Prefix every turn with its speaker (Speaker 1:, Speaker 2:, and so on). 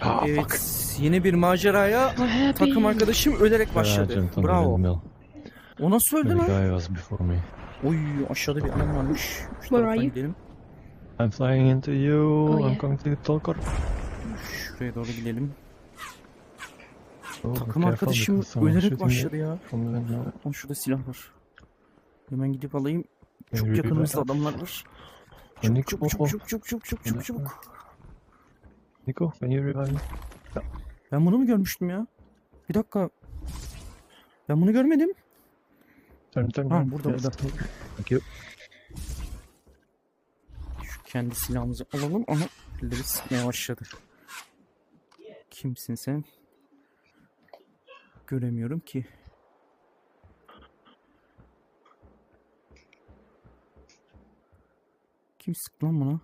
Speaker 1: Ah, fuck.
Speaker 2: Evet, yeni bir maceraya takım arkadaşım ölerek başladı. Bravo. O nasıl öldü lan? Oy aşağıda bir adam varmış.
Speaker 3: Where are you?
Speaker 2: gidelim.
Speaker 1: I'm flying into you.
Speaker 3: Oh,
Speaker 1: I'm
Speaker 3: yeah.
Speaker 1: going to the Tolkor.
Speaker 2: Şuraya doğru gidelim.
Speaker 1: Oh,
Speaker 2: Takım arkadaşım ölerek başladı ya. Lan şurada silah var. Hemen gidip alayım. Çok
Speaker 1: you
Speaker 2: yakınımızda adamlar var. Çabuk çabuk çabuk çabuk çabuk çabuk çabuk çabuk.
Speaker 1: Nico, can you revive me?
Speaker 2: Ben bunu mu görmüştüm ya? Bir dakika. Ben bunu görmedim.
Speaker 1: Turn, turn,
Speaker 2: Ha, burada, burada.
Speaker 1: Thank you.
Speaker 2: Şu kendi silahımızı alalım ama elleri sıkmaya başladı. Kimsin sen? Göremiyorum ki. Kim sıktı lan bana?